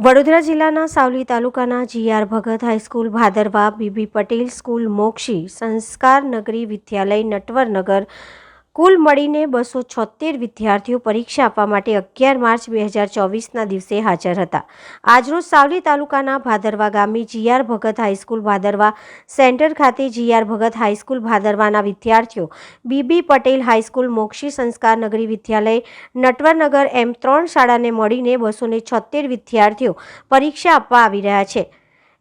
વડોદરા જિલ્લાના સાવલી તાલુકાના GR Bhagat high school Bhadarva BB Patel school Mokshi Sanskar Nagari Vidyalaya નટવરનગર કુલ મળીને બસો છોતેર વિદ્યાર્થીઓ પરીક્ષા આપવા માટે અગિયાર માર્ચ બે હજાર ચોવીસના દિવસે હાજર હતા. આજરોજ સાવલી તાલુકાના ભાદરવા ગામની G R Bhagat high school Bhadarva centre ખાતે G R Bhagat high school ભાદરવાના વિદ્યાર્થીઓ બીબી પટેલ હાઈસ્કૂલ મોક્ષી સંસ્કાર નગરી વિદ્યાલય નટવરનગર એમ ત્રણ શાળાને મળીને બસો છોતેર વિદ્યાર્થીઓ પરીક્ષા આપવા આવી રહ્યા છે.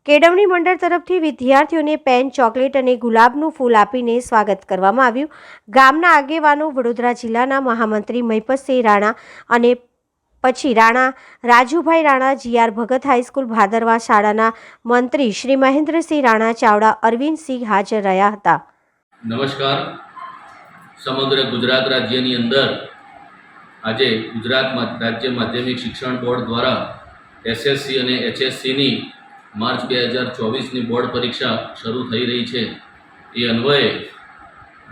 કેળવણી મંડળ તરફથી વિદ્યાર્થીઓને પેન, ચોકલેટ અને ગુલાબનું ફૂલ આપીને સ્વાગત કરવામાં આવ્યું. ગામના આગેવાનો વડોદરા જિલ્લાના મહામંત્રી મહિપતસિંહ રાણા અને પછી Rana Rajubhai Rana, G R Bhagat high school Bhadarva શાળાના મંત્રી શ્રી મહેન્દ્રસિંહ રાણા, ચાવડા અરવિંદસિંહ હાજર રહ્યા હતા. નમસ્કાર. સમગ્ર ગુજરાત રાજ્યની અંદર આજે ગુજરાત રાજ્ય માધ્યમિક શિક્ષણ બોર્ડ દ્વારા એસએસસી અને એચએસસીની માર્ચ બે હજાર ચોવીસની બોર્ડ પરીક્ષા શરૂ થઈ રહી છે. એ અન્વયે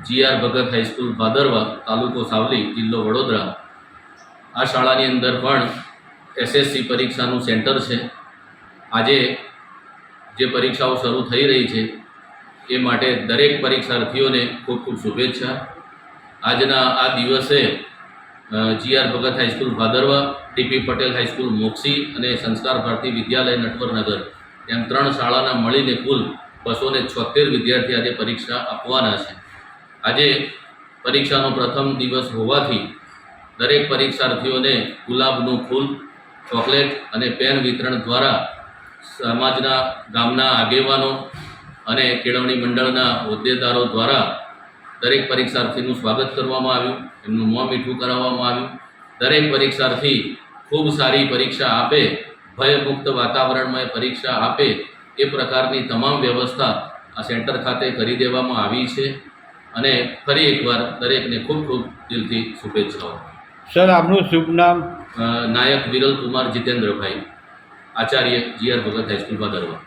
જીઆર ભગત હાઈસ્કૂલ ભાદરવા તાલુકો સાવલી જિલ્લો વડોદરા. આ શાળાની અંદર પણ એસએસસી પરીક્ષાનું સેન્ટર છે. આજે જે પરીક્ષાઓ શરૂ થઈ રહી છે, એ માટે દરેક પરીક્ષાર્થીઓને ખૂબ ખૂબ શુભેચ્છા. આજના આ દિવસે G R Bhagat high school Bhadarva T P Patel high school Mokshi અને સંસ્કાર ભારતી વિદ્યાલય, નટવરનગર. એમ ત્રણ શાળાના મળીને કુલ બસો ને છોતેર વિદ્યાર્થી આજે પરીક્ષા આપવાના છે. આજે પરીક્ષાનો પ્રથમ દિવસ હોવાથી દરેક પરીક્ષાર્થીઓને ગુલાબનું ફૂલ, ચોકલેટ અને પેન વિતરણ દ્વારા સમાજના ગામના આગેવાનો અને કેળવણી મંડળના હોદ્દેદારો દ્વારા દરેક પરીક્ષાર્થીનું સ્વાગત કરવામાં આવ્યું. એમનું મોં મીઠું કરાવવામાં આવ્યું. દરેક પરીક્ષાર્થી ખૂબ સારી પરીક્ષા આપે ભયમુક્ત વાતાવરણમાં પરીક્ષા આપે એ પ્રકારની તમામ વ્યવસ્થા આ સેન્ટર ખાતે કરી દેવામાં આવી છે અને ફરી એકવાર દરેકને ખૂબ ખૂબ દિલથી શુભેચ્છાઓ. સર આપનું શુભ નામ? નાયક વિરલ કુમાર જીતેન્દ્રભાઈ આચાર્ય જીઆર ભગત હાઈસ્કૂલ ભાદરવા